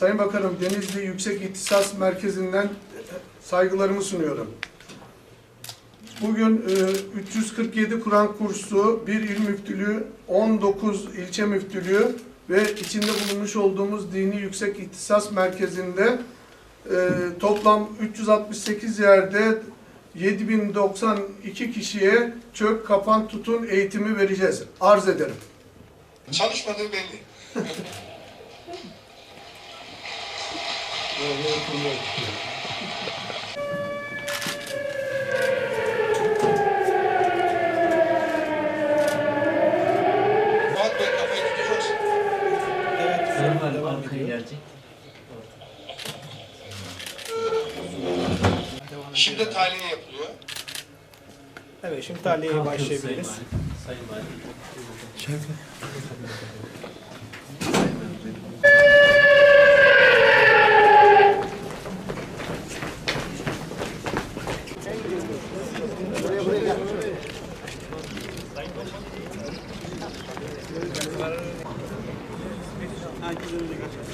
Sayın Bakanım Denizli Yüksek İhtisas Merkezi'nden saygılarımı sunuyorum. Bugün e, 347 Kur'an kursu, bir il müftülüğü, 19 ilçe müftülüğü ve içinde bulunmuş olduğumuz Dini Yüksek İhtisas Merkezi'nde e, toplam 368 yerde 7092 kişiye çök, kapan, tutun eğitimi vereceğiz. Arz ederim. Çalışmadığı belli. Şimdi tahliye yapılıyor. Evet şimdi tahliyeye başlayabiliriz. Sayın Valim. Sayın Herkes önce kaçar.